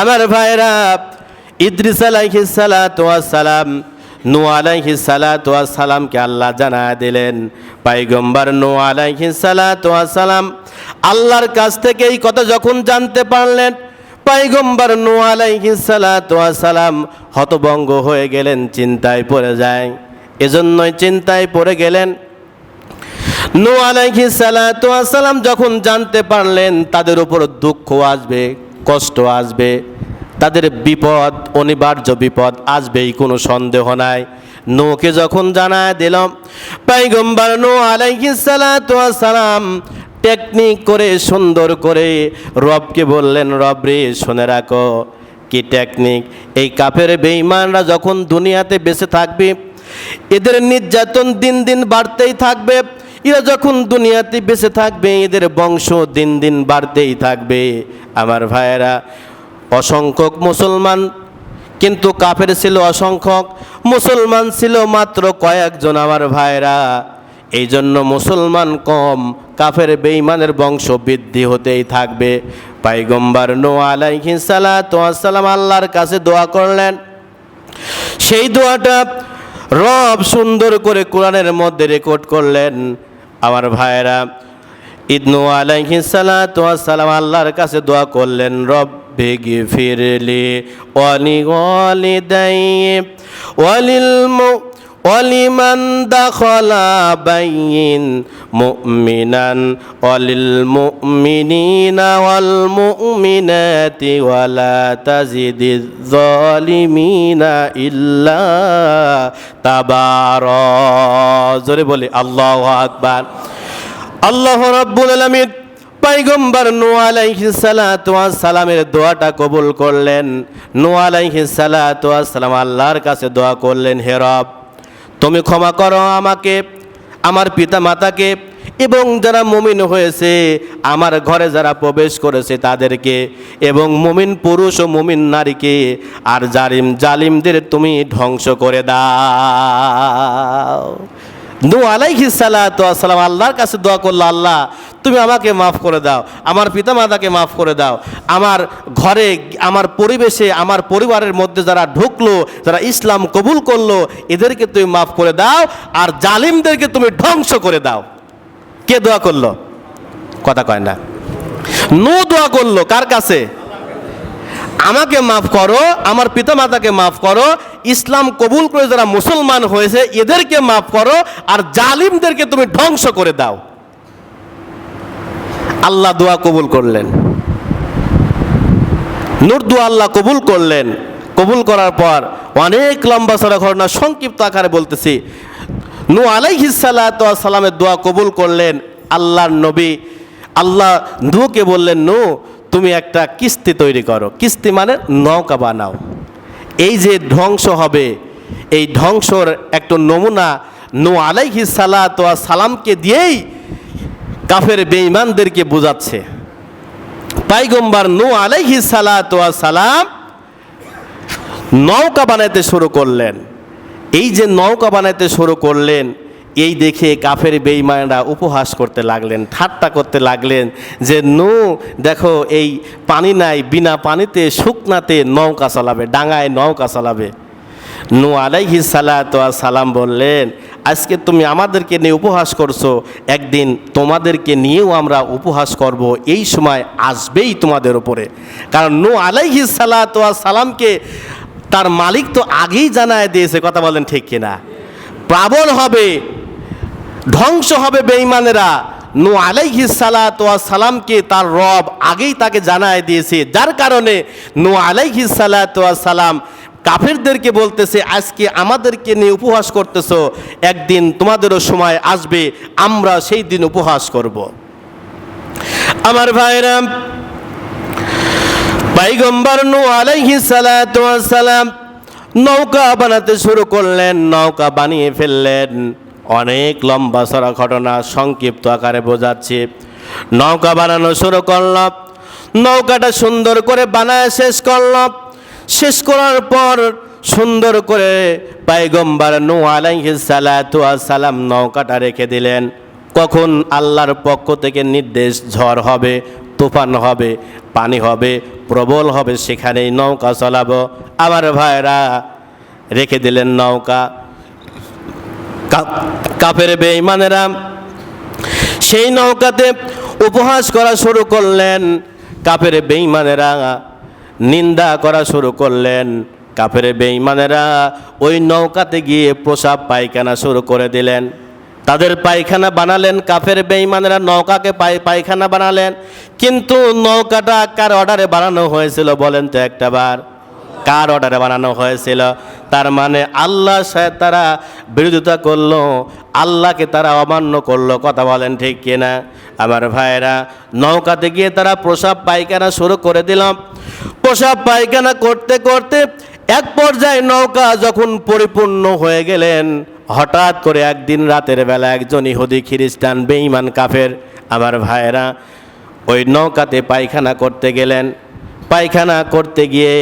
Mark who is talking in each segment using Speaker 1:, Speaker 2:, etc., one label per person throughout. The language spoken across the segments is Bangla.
Speaker 1: আমার ভাইরা ইদ্রিস আলাইহিস সালাতু ওয়াস সালাম নূ আলাইহিস সালাতু ওয়াস সালামকে আল্লাহ জানা দিলেন। পাইগম্বর নূ আলাইহিস সালাতু ওয়াস সালাম আল্লাহর কাছ থেকে এই কথা যখন জানতে পারলেন, পাইগম্বর নূ আলাইহিস সালাতু ওয়াস সালাম হতভঙ্গ হয়ে গেলেন, চিন্তায় পড়ে যায়। এজন্যই চিন্তায় পড়ে গেলেন। নূ আলাইহিস সালাতু ওয়াস সালাম যখন জানতে পারলেন, তাদের উপর দুঃখ আসবে। কষ্ট আসবে, তাদের বিপদ, অনিবার্য বিপদ আসবেই, কোনো সন্দেহ নাই। নৌকে যখন জানায় দিলাম, পাইগম্বার নূ সালাম টেকনিক করে সুন্দর করে রবকে বললেন রব রে শুনে রাখো, কি টেকনিক? এই কাফের বেঈমানরা যখন দুনিয়াতে বেঁচে থাকবে, এদের নির্যাতন দিন দিন বাড়তেই থাকবে। এরা যখন দুনিয়াতে বেঁচে থাকবে, এদের বংশ দিন দিন বাড়তেই থাকবে। আমার ভাইয়েরা, অসংখ্যক মুসলমান, কিন্তু কাফের ছিল অসংখ্যক, মুসলমান ছিল মাত্র কয়েকজন আমার ভাইরা এই জন্য মুসলমান কম, কাফের বেঈমানের বংশ বৃদ্ধি হতেই থাকবে। পাইগম্বার নো ওয়াস সালাম আল্লাহর কাছে দোয়া করলেন। সেই দোয়াটা রব সুন্দর করে কোরআনের মধ্যে রেকর্ড করলেন। আমার ভাইরা ইদনু আলাইহি সালাম আল্লাহর কাছে দোয়া করলেন রব বেগি ফিরলি ওয়ালি ওয়ালিদাই অলিমান দখলা বাইন মুমিনান অলিল মুমিনিনা ওয়াল মুমিনাতি ওয়ালা তাজিদিজ জালিমিনা ইল্লা তাবার। জোরে বলি, আল্লাহু আকবার। আল্লাহ রাব্বুল আলামিন পাইগম্বর সালামের দোয়াটা কবুল করলেন। নোয়ালাইহি সালাম আল্লাহর কাছে দোয়া করলেন হেরব তুমি ক্ষমা করো আমাকে, আমার পিতা মাতাকে এবং যারা মমিন হয়েছে, আমার ঘরে যারা প্রবেশ করেছে তাদেরকে, এবং মুমিন পুরুষ ও মুমিন নারীকে, আর জালিম জালিমদের তুমি ধ্বংস করে দাও। নু আলাইহিস সালাতু আসসালাম আল্লাহর কাছে দোয়া করল, আল্লাহ, তুমি আমাকে মাফ করে দাও, আমার পিতামাতাকে মাফ করে দাও, আমার ঘরে, আমার পরিবেশে, আমার পরিবারের মধ্যে যারা ঢুকলো, যারা ইসলাম কবুল করল, এদেরকে তুমি মাফ করে দাও, আর জালিমদেরকে তুমি ধ্বংস করে দাও। কে দোয়া করল? কথা কয় না। নু দোয়া করল, কার কাছে? আমাকে মাফ করো, আমার পিতামাতাকে মাফ করো, ইসলাম কবুল করে যারা মুসলমান হয়েছে, এদেরকে মাফ করো, আর জালিমদেরকে তুমি ধ্বংস করে দাও। আল্লাহ দোয়া কবুল করলেন। নূর দোয়া আল্লাহ কবুল করলেন। কবুল করার পর অনেক লম্বা সড়া ঘটনা, সংক্ষিপ্ত আকারে বলতেছি। নু আলাইহিস সালাতু ওয়াস সালামের দোয়া কবুল করলেন আল্লাহর নবী। আল্লাহ নুকে বললেন, নু তুমি একটা কিস্তি তৈরি করো। কিস্তি মানে নৌকা বানাও। এই যে ধ্বংস হবে, এই ধ্বংসর একটা নমুনা নো আলাইহিস সালাতু সালামকে দিয়েই কাফের বেঈমানদেরকে বোঝাচ্ছে। পাইগম্বার নু আলাইহি সালাতু সালাম নৌকা বানাতে শুরু করলেন। এই যে নৌকা বানাতে শুরু করলেন এই দেখে কাফের বেইমানরা উপহাস করতে লাগলেন, ঠাট্টা করতে লাগলেন যে, নু, দেখো, এই পানি নাই, বিনা পানিতে শুকনাতে নৌকা চালাবে, ডাঙায় নৌকা চালাবে। নু আলাইহি সালাম বললেন, আজকে তুমি আমাদেরকে নিয়ে উপহাস করছ, একদিন তোমাদেরকে নিয়েও আমরা উপহাস করব, এই সময় আসবেই তোমাদের উপরে। কারণ নু আলাইহি সালামকে তার মালিক তো আগেই জানায় দিয়েছে, কথা বলেন ঠিক কিনা? প্রাবল হবে ধ্বংস হবে বেঈমানেরা। নু আলাইহি সালাত ওয়া সালামকে তার রব আগেই তাকে জানায় দিয়েছে। যার কারণে নু আলাইহি সালাত ওয়া সালাম কাফেরদেরকে বলতেছে, আজকে আমাদেরকে নিয়ে উপহাস করতেছো। একদিন তোমাদেরও সময় আসবে, আমরা সেই দিন উপহাস করব। আমার ভাইরা, পাইগম্বর নু আলাইহি সালাতু সালাম নৌকা বানাতে শুরু করলেন, নৌকা বানিয়ে ফেললেন। অনেক লম্বা সরা ঘটনা সংক্ষিপ্ত আকারে বোঝাচ্ছি। নৌকা বানানো শুরু করল। নৌকাটা সুন্দর করে বানায় শেষ করল। শেষ করার পর সুন্দর করে পাইগম্বার নু সালাম নৌকাটা রেখে দিলেন। কখন আল্লাহর পক্ষ থেকে নির্দেশ, ঝড় হবে, তুফান হবে, পানি হবে, প্রবল হবে, সেখানেই নৌকা চলাবো। আমার ভাইরা রেখে দিলেন নৌকা। কাফের বেঈমানেরা সেই নৌকাতে উপহাস করা শুরু করলেন। কাফের বেঈমানেরা নিন্দা করা শুরু করলেন। কাফের বেঈমানেরা ওই নৌকাতে গিয়ে প্রসাব পায়খানা শুরু করে দিলেন। তাদের পায়খানা বানালেন, কাফের বেঈমানেরা নৌকাকে পাই পায়খানা বানালেন। কিন্তু নৌকাটা কার অর্ডারে বানানো হয়েছিল বলেন তো একটা বার কার অর্ডারে বানানো হয়েছিল? তার মানে আল্লাহ তারা বিরোধিতা করল, আল্লাহকে তারা অমান্য করল। কথা বলেন ঠিক কিনা? আমার ভাইয়েরা, নৌকাতে গিয়ে তারা প্রসাব পায়খানা শুরু করে দিলাম প্রসাব পায়খানা করতে করতে এক পর্যায়ে নৌকা যখন পরিপূর্ণ হয়ে গেলেন, হঠাৎ করে একদিন রাতের বেলা একজন ইহুদি খ্রিস্টান বেঈমান কাফের, আমার ভাইয়েরা, ওই নৌকাতে পায়খানা করতে গেলেন। পায়খানা করতে গিয়ে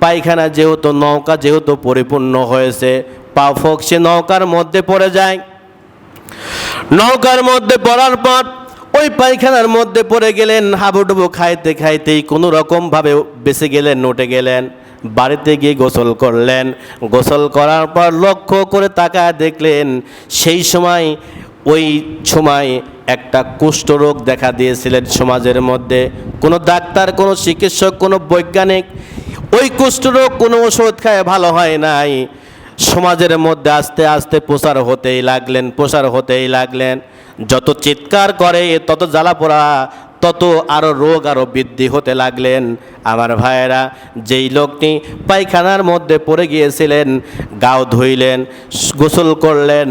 Speaker 1: পায়খানা যেহেতু নৌকা যেহেতু পরিপূর্ণ হয়েছে, পা ফোকসে নৌকার মধ্যে পড়ে যায়। নৌকার মধ্যে পড়ার পর ওই পায়খানার মধ্যে পড়ে গেলেন, হাবুডুবু খাইতে খাইতেই কোনো রকমভাবে বেঁচে গেলেন উঠে গেলেন, বাড়িতে গিয়ে গোসল করলেন। গোসল করার পর লক্ষ্য করে তাকায় দেখলেন, সেই সময়, ওই সময় একটা কুষ্ঠরোগ দেখা দিয়েছিলেন সমাজের মধ্যে। কোনো ডাক্তার, কোনো চিকিৎসক, কোনো বৈজ্ঞানিক ওই কুষ্ঠরোগ কোনো ওষুধ খায় ভালো হয় নাই। সমাজের মধ্যে আস্তে আস্তে প্রসার হতেই লাগলেন, প্রসার হতেই লাগলেন। যত চিৎকার করে, তত জ্বালা পোড়া, তত আরও রোগ আরও বৃদ্ধি হতে লাগলেন। আমার ভাইয়েরা, যেই লোকটি পায়খানার মধ্যে পড়ে গিয়েছিলেন, গাও ধুইলেন, গোসল করলেন,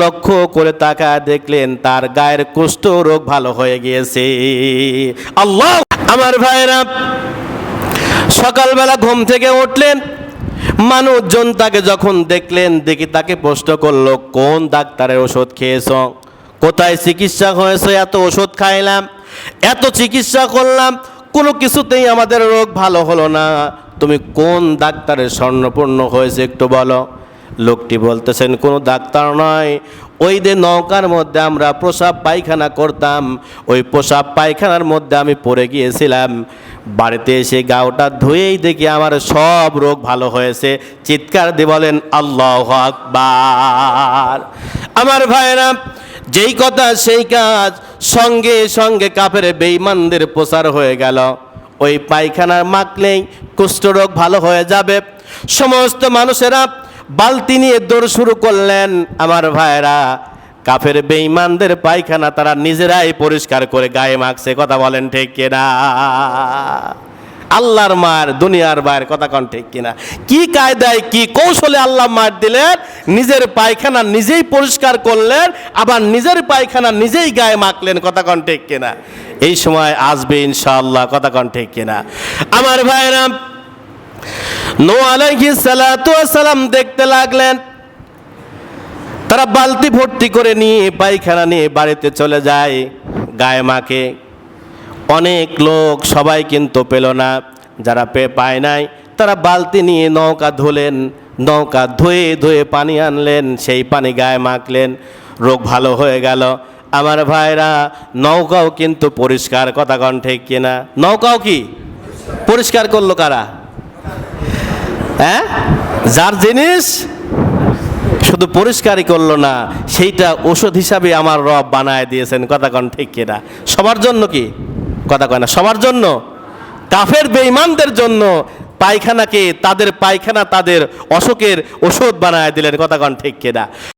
Speaker 1: লক্ষ্য করে তাকা দেখলেন তার গায়ের কুষ্ঠ রোগ ভালো হয়ে গিয়েছে। আল্লাহ! আমার ভাইয়েরা সকালবেলা ঘুম থেকে উঠলেন। মানুষজন তাকে যখন দেখলেন, দেখি তাকে প্রশ্ন করল, কোন ডাক্তারের ওষুধ খেয়েছ? কোথায় চিকিৎসা হয়েছে? এত ওষুধ খাইলাম, এত চিকিৎসা করলাম, কোনো কিছুতেই আমাদের রোগ ভালো হলো না। তুমি কোন ডাক্তারের স্বর্ণপূর্ণ হয়েছে একটু বলো? লোকটি বলতেছেন, কোনো ডাক্তার নয়। ওই যে নৌকার মধ্যে আমরা প্রসাব পায়খানা করতাম, ওই প্রসাব পায়খানার মধ্যে আমি পড়ে গিয়েছিলাম। বাড়িতে এসে গাওটা ধুয়েই দেখি আমার সব রোগ ভালো হয়েছে। চিৎকার দিয়ে বলেন, আল্লাহ আকবার। আমার ভাইরা যেই কথা সেই কাজ সঙ্গে সঙ্গে কাপের বেইমানদের প্রচার হয়ে গেল। ওই পায়খানার মাখলেই কুষ্ঠরোগ ভালো হয়ে যাবে। সমস্ত মানুষেরা বালতি নিয়ে দৌড় শুরু করলেন আমার ভাইরা কাফের বেঈমানদের পায়খানা তারা নিজেরাই পরিষ্কার করে গায়ে মাখছে, কথা বলেন ঠিক কিনা? আল্লাহর মার, দুনিয়ার মায়ের কথা কন ঠিক কিনা? কি কায়দায়, কি কৌশলে আল্লাহ মার দিলেন? নিজের পায়খানা নিজেই পরিষ্কার করলেন, আবার নিজের পায়খানা নিজেই গায়ে মাখলেন, কথা কন ঠিক কিনা? এই সময় আসবে ইনশাআল্লাহ, কথা কন ঠিক কিনা? আমার ভাইরা নো আলাইহি সালাতু সালাম দেখতে লাগলেন। তারা বালতি ভর্তি করে নিয়ে পায়খানা নিয়ে বাড়িতে চলে যায় গায়ে মাকে অনেক লোক সবাই কিন্তু পেল না, যারা পে পায় নাই, তারা বালতি নিয়ে নৌকা ধুলেন, নৌকা ধুয়ে ধুয়ে পানি আনলেন, সেই পানি গায়ে মাখলেন। রোগ ভালো হয়ে গেল। আমার ভাইরা, নৌকাও কিন্তু পরিষ্কার, কথা কন ঠিক কিনা? নৌকাও কি? পরিষ্কার করল কারা? হ্যাঁ? যার জিনিস শুধু পরিষ্কারই করল না, সেইটা ওষুধ হিসাবে আমার রব বানায় দিয়েছেন। কথা কন ঠিক কিনা? সবার জন্য কি? কথা কয় না, সবার জন্য। কাফের বেঈমানদের জন্য পায়খানাকে, তাদের পায়খানা, তাদের অসুখের ওষুধ বানায় দিলেন। কথা কন ঠিক কিনা?